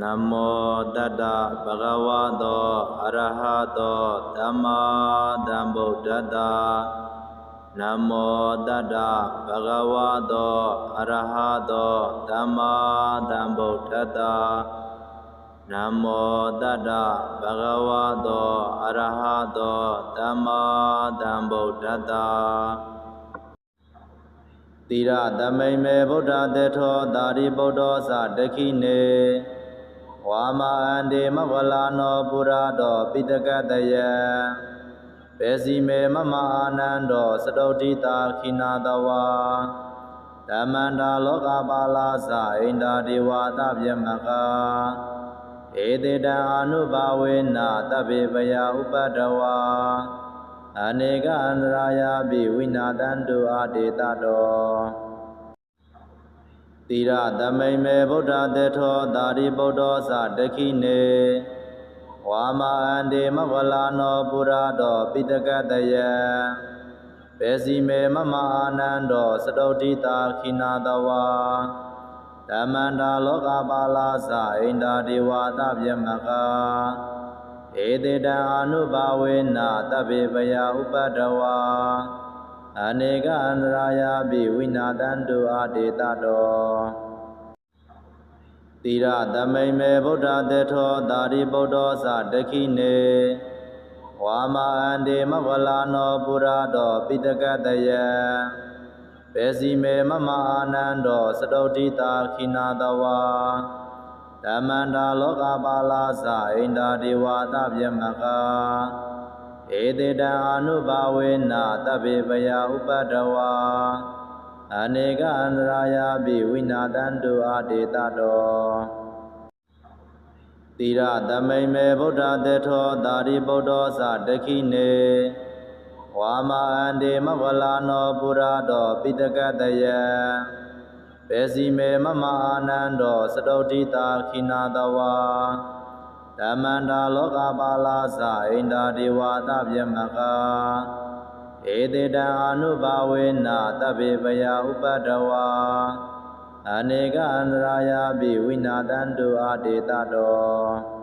နမောတတ္တဗဂဝတောအရဟတောသမ္မာသမ္ဗုဒ္ဓတ္တနမောတတ္တဗဂဝတောအရဟတောသမ္မာသမ္ဗုဒ္ဓတ္တနမောတတ္တဗဂဝတောအရဟတောသမ္မာသမ္ဗုဒ္ဓတ္တတိရသမိန်မေဗုဒ္ဓတေထောသာရိပုတ္တောသတခိနေ ဝါမအန္တေမဝလာနောပုရာတောပိတကတယံပေစီမေမမအာနန္တောစတုဋ္ဌိတာခိနာတဝါဓမ္မန္တာလောကပါလာသဣန္ဒာဒေဝတာပြမကဧတေတံအာနုဘာဝေနတဗ္ဗေပယဥပတ္တဝါအနေကအန္တရာယာပိဝိနာတန္တုအာဒေတတော တိရသမိန်မေဗုဒ္ဓတေထောသာရိပုတ္တောသတခိနေဝါမအန္တေမဝလာနောပုရာတောပိတကတယံပေစီမေမမအာနန္တောစတုဋ္ဌိတာခိနာတဝါဓမ္မန္တာလောကပါလာသဣန္ဒာဒေဝတာပြမကာဧတေတံအာနုဘာဝေနတဗ္ဗေပယဥပတ္တဝါ အနေကအန္တရာယာပိဝိနာတန္တုအာဒေတတောတိရသမိန်မေဗုဒ္ဓတေထောသာရိပုတ္တောသတခိနေဝါမအန္တေမဝလာနောပုရာတောပိတကတယံပေစီမေမမအာနန္တောစတုဋ္ဌိတာခိနာတဝါဓမ္မန္တာလောကပါလာသဣန္ဒာဒေဝတာပြမက ဧတေတံအာနုဘာဝေနတဗ္ဗေပယဥပတ္တဝါအနေကအန္တရာယာပိဝိနာတန္တုအာဒေတတောတိရသမိန်မေဗုဒ္ဓတေထောသာရိပုတ္တောသတခိနေဝါမအန္တေမဝလာနောပုရာတောပိတကတယံပေစီမေမမအာနန္တောစတုဋ္ဌိတာခိနာတဝါ ဓမ္မန္တာလောကပါလာသဣန္ဒာဒေဝတာပြမကဧတေတံအာနုဘာဝေနတဗ္ဗေပယဥပတ္တဝါအနေကအန္တရာယာပိဝိနာတန္တုအာဒေတတော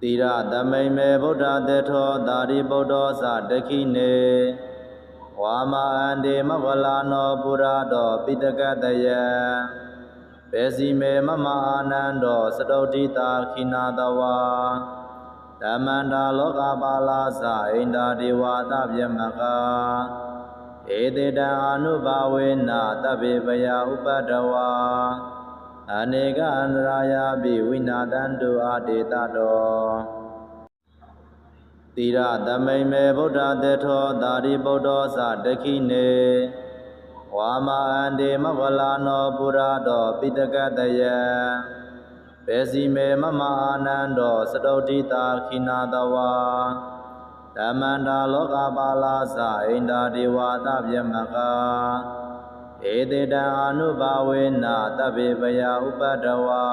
တိရသမိန်မေဗုဒ္ဓတေထောသာရိပုတ္တောသတခိနေဝါမအန္တေမဝလာနောပုရာတောပိတကတယံ ပေစီမေမမအာနန္တောစတုဋ္ဌိတာခိနာတဝါဓမ္မန္တာလောကပါလာသဣန္ဒာဒေဝတာပြမကဧတေတံအာနုဘာဝေနတဗ္ဗေပယဥပတ္တဝါအနေကအန္တရာယာပိဝိနာတန္တုအာဒေတတောတိရသမိန်မေဗုဒ္ဓတေထောသာရိပုတ္တောသတခိနေ ဝါမအန္တေမဝလာနောပုရာတောပိတကတယံပေစီမေမမအာနန္တောစတုဋ္ဌိတာခိနာတဝါဓမ္မန္တာလောကပါလာသဣန္ဒာဒေဝတာပြမကဧတေတံအာနုဘာဝေနတဗ္ဗေပယဥပတ္တဝါ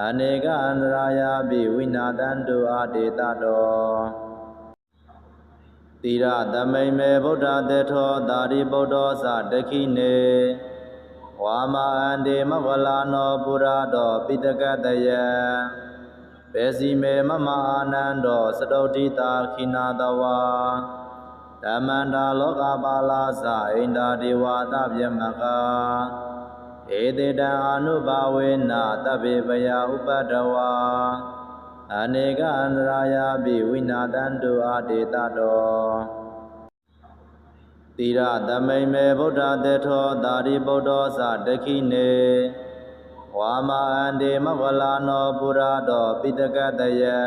အနေကအန္တရာယာပိဝိနာတန္တုအာဒေတတော တိရသမိန်မေဗုဒ္ဓတေထောသာရိပုတ္တောသတခိနေဝါမအန္တေမဝလာနောပုရာတောပိတကတယံပေစီမေမမအာနန္တောစတုဋ္ဌိတာခိနာတဝါဓမ္မန္တာလောကပါလာသဣန္ဒာဒေဝတာပြမကဧတေတံအာနုဘာဝေနတဗ္ဗေပယဥပတ္တဝါ အနေကအန္တရာယာပိဝိနာတန္တုအာဒေတတောတိရသမိန်မေဗုဒ္ဓတေထောသာရိပုတ္တောသတခိနေဝါမအန္တေမဝလာနောပုရာတောပိတကတယံ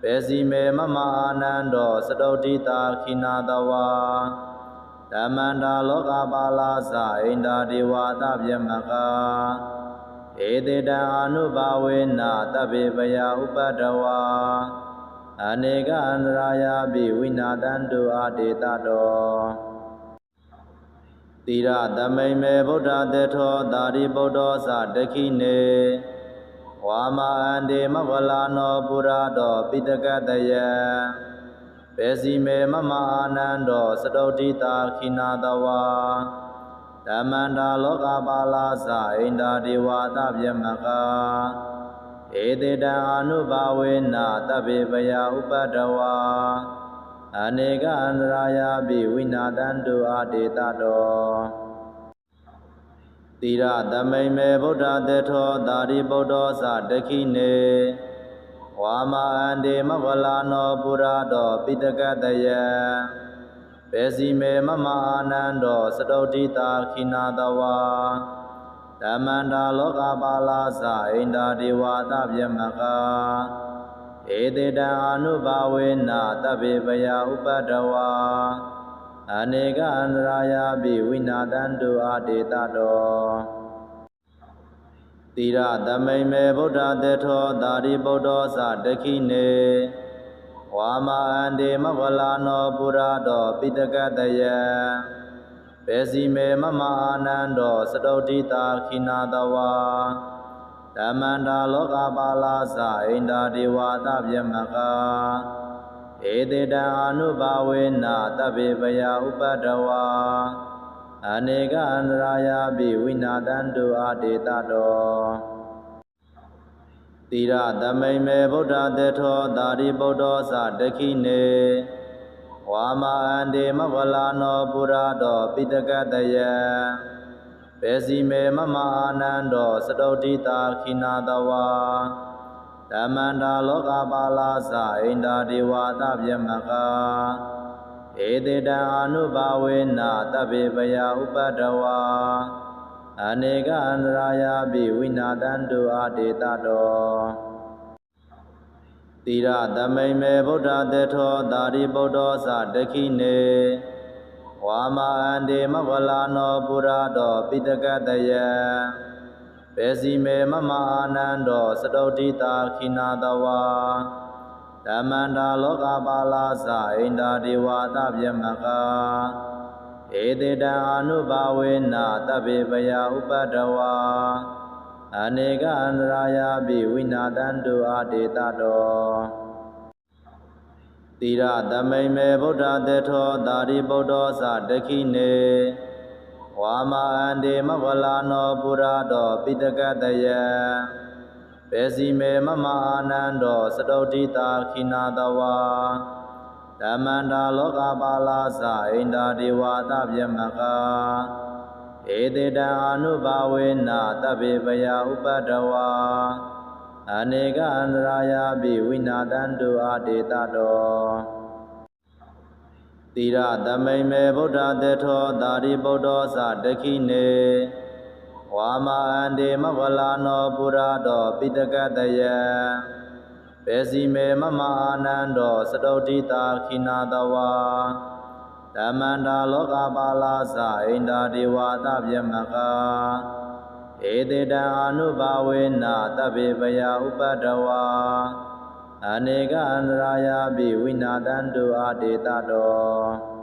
ပေစီမေမမအာနန္တောစတုဋ္ဌိတာခိနာတဝါဓမ္မန္တာလောကပါလာသဣန္ဒာဒေဝတာပြမက ဧတေတံအာနုဘာဝေနတဗ္ဗေပယဥပတ္တဝါအနေကအန္တရာယာပိဝိနာတန္တုအာဒေတတောတိရသမိန်မေဗုဒ္ဓတေထောသာရိပုတ္တောသတခိနေဝါမအန္တေမဝလာနောပုရာတောပိတကတယံပေစီမေမမအာနန္တောစတုဋ္ဌိတာခိနာတဝါ ဓမ္မန္တာလောကပါလာသဣန္ဒာဒေဝသဗြမကဧတေတံအာနုဘာဝေနတဗ္ဗေပယဥပတ္တဝါအနေကအန္တရာယာပိဝိနာတံတုအာဒေတတောတိရသမိန်မေဗုဒ္ဓတေထောသာရိပုတ္တောသတခိနေဝါမအန္တေမဝလာနောပုရာတောပိတကတယံ ပေစီမေမမအာနန္တောစတုဋ္ဌိတာခိနာတဝါဓမ္မန္တာလောကပါလာသဣန္ဒာဒေဝသဗြမကဧတေတံအာနုဘာဝေနတဗ္ဗေပယဥပတ္တဝါအနေကအန္တရာယာပိဝိနာတံတုအာဒေတတောတိရသမိန်မေဗုဒ္ဓတေထောသာရိပုတ္တောသတခိနေ ဝါမအန္တေမဝလာနောပုရာတောပိတကတယံပေစီမေမမအာနန္တောစတုဋ္ဌိတာခိနာတဝါဓမ္မန္တာလောကပါလာသဣန္ဒာဒေဝသဗြမကဧတေတံအာနုဘာဝေနတဗ္ဗေပယဥပတ္တဝါအနေကအန္တရာယာပိဝိနာတံတုအာဒေတတော တိရသမိန်မေဗုဒ္ဓတေထောသာရိပုတ္တောသတခိနေဝါမအန္တေမဝလာနောပုရာတောပိတကတယံပေစီမေမမအာနန္တောစတုဋ္ဌိတာခိနာတဝါဓမ္မန္တာလောကပါလာသဣန္ဒာဒေဝသဗြမကဧတေတံအာနုဘာဝေနတဗ္ဗေပယဥပတ္တဝါ အနေကအန္တရာယာပိဝိနာတံတုအာဒေတတောတိရသမိန်မေဗုဒ္ဓတေထောသာရိပုတ္တောသတခိနေဝါမအန္တေမဝလာနောပုရာတောပိတကတယံပေစီမေမမအာနန္တောစတုဋ္ဌိတာခိနာတဝါဓမ္မန္တာလောကပါလာသဣန္ဒာဒေဝသဗြမက ဧတေတံအာနုဘာဝေနတဗ္ဗေပယဥပတ္တဝါအနေကအန္တရာယာပိဝိနာတံတုအာဒေတတောတိရသမိန်မေဗုဒ္ဓတေထောသာရိပုတ္တောသတခိနေဝါမအန္တေမဝလာနောပုရာတောပိတကတယံပေစီမေမမအာနန္တောစတုဋ္ဌိတာခိနာတဝါ ဓမ္မန္တာလောကပါလာသဣန္ဒာဒေဝသဗြမကဧတေတံအာနုဘာဝေနတဗ္ဗေပယဥပတ္တဝါအနေကအန္တရာယာပိဝိနာတံတုအာဒေတတောတိရသမိန်မေဗုဒ္ဓတေထောသာရိပုတ္တောသတခိနေဝါမအန္တေမဝလာနောပုရာတောပိတကတယံ ပေစီမေမမအာနန္တောစတုဋ္ဌိတာခိနာတဝါဓမ္မန္တာလောကပါလာသဣန္ဒာဒေဝသဗြမကဧတေတံအာနုဘာဝေနတဗ္ဗေပယဥပတ္တဝါအနေကအန္တရာယာပိဝိနာတံတုအာဒေတတော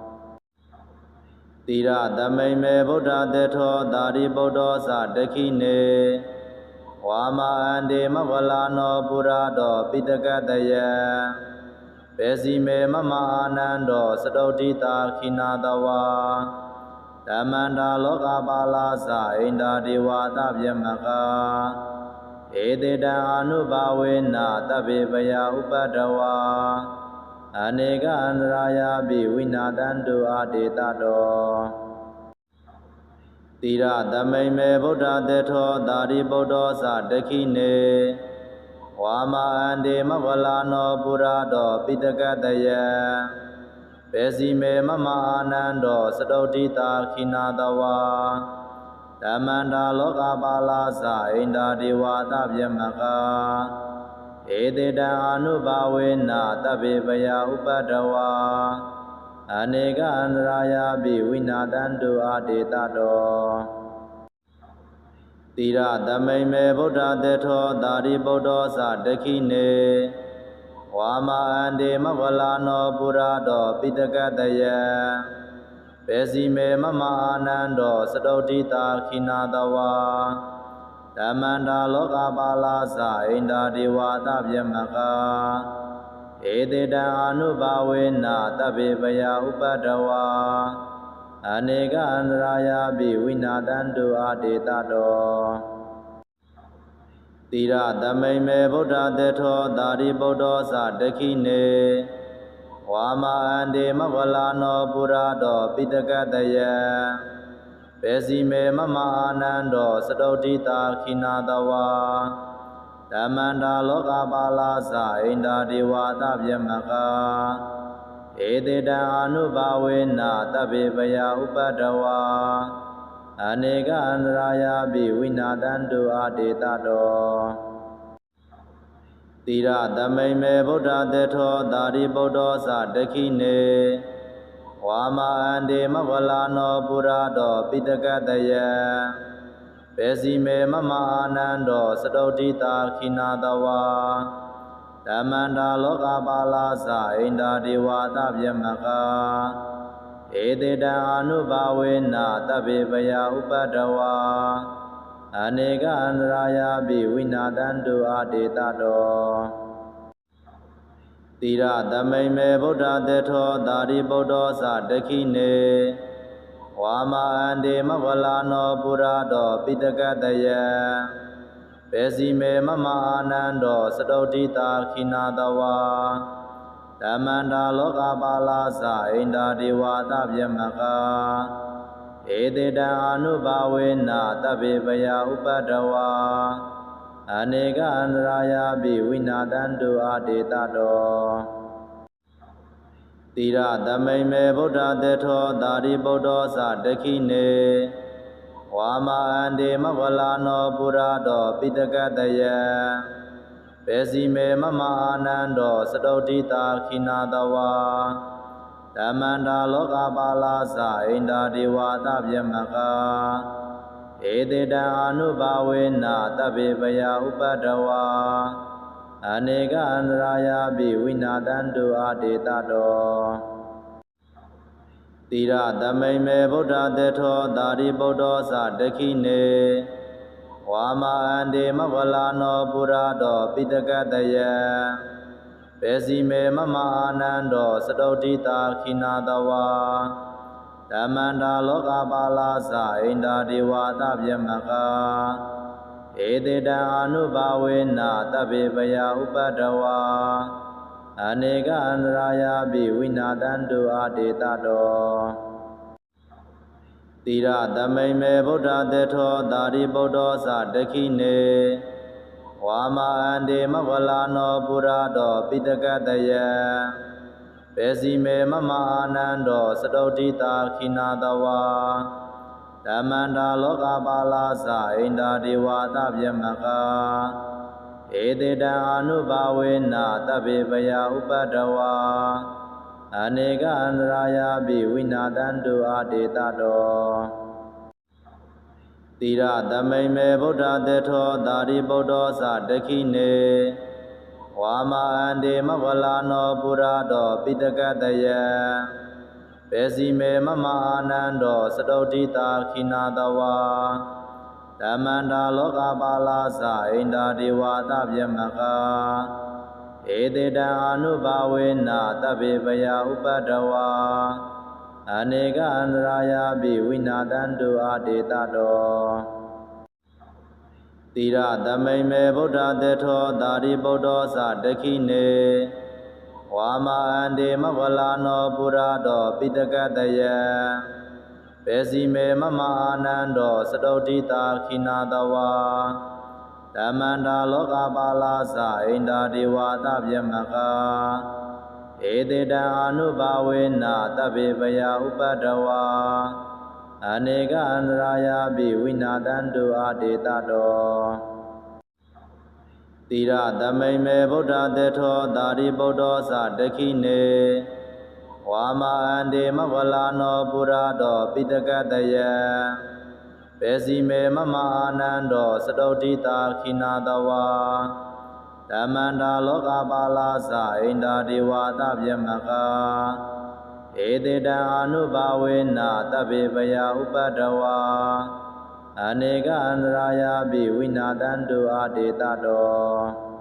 တိရသမိန်မေဗုဒ္ဓတေထောသာရိပုတ္တောသတခိနေ ဝါမအန္တေမဝလာနောပုရာတောပိတကတယံပေစီမေမမအာနန္တောစတုဋ္ဌိတာခိနာတဝါဓမ္မန္တာလောကပါလာသဣန္ဒာဒေဝသဗြမကဧတေတံအာနုဘာဝေနတဗ္ဗေပယဥပတ္တဝါအနေကအန္တရာယာပိဝိနာတံတုအာဒေတတော တိရသမိန်မေဗုဒ္ဓတေထောသာရိပုတ္တောသတခိနေဝါမအန္တေမဝလာနောပုရာတောပိတကတယံပေစီမေမမအာနန္တောစတုဋ္ဌိတာခိနာတဝါဓမ္မန္တာလောကပါလာသဣန္ဒာဒေဝသဗြမကဧတေတံအာနုဘာဝေနတဗ္ဗေပယဥပတ္တဝါ အနေကအန္တရာယာပိဝိနာတံတုအာဒေတတောတိရသမိန်မေဗုဒ္ဓတေထောသာရိပုတ္တောသတခိနေဝါမအန္တေမဝလာနောပုရာတောပိတကတယံပေစီမေမမအာနန္တောစတုဋ္ဌိတာခိနာတဝါဓမ္မန္တာလောကပါလာသဣန္ဒာဒေဝသဗြမက ဧတေတံအာနုဘာဝေနတဗ္ဗေပယဥပတ္တဝါအနေကအန္တရာယာပိဝိနာတံတုအာဒေတတောတိရသမိန်မေဗုဒ္ဓတေထောသာရိပုတ္တောသတခိနေဝါမအန္တေမဝလာနောပုရာတောပိတကတယံပေစီမေမမအာနန္တောစတုဋ္ဌိတာခိနာတဝါ ဓမ္မန္တာလောကပါလာသဣန္ဒာဒေဝတာပြမကာဧတေတံအာနုဘာဝေနတဗ္ဗေပယဥပတဝါအနေကအန္တရာယာပိဝိနာတံတုအာဒေတတောတိရသမိန်မေဗုဒ္ဓတေထောသာရိပုတ္တောသတခိနေဝါမအန္တေမဝလာနောပုရာတောပိတကတယံ ပေစီမေမမအာနန္တောစတုဋ္ဌိတာခိနာတဝါဓမ္မန္တာလောကပါလာသဣန္ဒာဒေဝတာပြမကာဧတေတံအာနုဘာဝေနတဗ္ဗေပယဥပတဝါအနေကအန္တရာယာပိဝိနာတံတုအာဒေတတောတိရသမိန်မေဗုဒ္ဓတေထောသာရိပုတ္တောသတခိနေ ဝါမအန္တေမဝလာနောပုရာတောပိတကတယံပေစီမေမမအာနန္တောစတုဋ္ဌိတာခိနာတဝါဓမ္မန္တာလောကပါလာသဣန္ဒာဒေဝတာပြမကာဧတေတံအာနုဘာဝေနတဗ္ဗေပယဥပတဝါအနေကအန္တရာယာပိဝိနာတံတုအာဒေတတော တိရသမိန်မေဗုဒ္ဓတေထောသာရိပုတ္တောသတခိနေဝါမအန္တေမဝလာနောပုရာတောပိတကတယံပေစီမေမမအာနန္တောစတုဋ္ဌိတာခိနာတဝါဓမ္မန္တာလောကပါလာသဣန္ဒာဒေဝတာပြမကာဧတေတံအာနုဘာဝေနတဗ္ဗေပယဥပတဝါ အနေကအန္တရာယာပိဝိနာတံတုအာဒေတတောတိရသမိန်မေဗုဒ္ဓတေထောသာရိပုတ္တောသတခိနေဝါမအန္တေမဝလာနောပုရာတောပိတကတယံပေစီမေမမအာနန္တောစတုဋ္ဌိတာခိနာတဝါဓမ္မန္တာလောကပါလာသဣန္ဒာဒေဝတာပြမကာ ဧတေတံအာနုဘာဝေနတဗ္ဗေပယဥပတဝါအနေကအန္တရာယာပိဝိနာတံတုအာဒေတတောတိရသမိန်မေဗုဒ္ဓတေထောသာရိပုတ္တောသတခိနေဝါမအန္တေမဝလာနောပုရာတောပိတကတယံပေစီမေမမအာနန္တောစတုဋ္ဌိတာခိနာတဝါ ဓမ္မန္တာလောကပါလာသဣန္ဒာဒေဝတာပြမကာဧတေတံအာနုဘာဝေနတဗ္ဗေပယဥပတဝါအနေကအန္တရာယာပိဝိနာတံတုအာဒေတတောတိရသမိန်မေဗုဒ္ဓတေထောသာရိပုတ္တောသတခိနေဝါမအန္တေမဝလာနောပုရာတောပိတကတယံ ပေစီမေမမအာနန္တောစတုဋ္ဌိတာခိနာတဝါဓမ္မန္တာလောကပါလာသဣန္ဒာဒေဝတာပြမကာဧတေတံအာနုဘာဝေနတဗ္ဗေပယဥပတဝါအနေကအန္တရာယာပိဝိနာတံတုအာဒေတတောတိရသမိန်မေဗုဒ္ဓတေထောသာရိပုတ္တောသတခိနေ ဝါမအန္တေမဝလာနောပုရာတောပိတကတယံပေစီမေမမအာနန္တောစတုဋ္ဌိတာခိနာတဝါဓမ္မန္တာလောကပါလာသဣန္ဒာဒေဝတာပြမကာဧတေတံအာနုဘာဝေနတဗ္ဗေပယဥပတဝါအနေကအန္တရာယာပိဝိနာတံတုအာဒေတတော တိရသမိန်မေဗုဒ္ဓတေထောသာရိပုတ္တောသတခိနေဝါမအန္တေမဝလာနောပုရာတောပိတကတယံပေစီမေမမအာနန္တောစတုဋ္ဌိတာခိနာတဝါဓမ္မန္တာလောကပါလာသဣန္ဒာဒေဝတာပြမကာဧတေတံအာနုဘာဝေနတဗ္ဗေပယဥပတဝါ အနေကအန္တရာယာပိဝိနာတံတုအာဒေတတော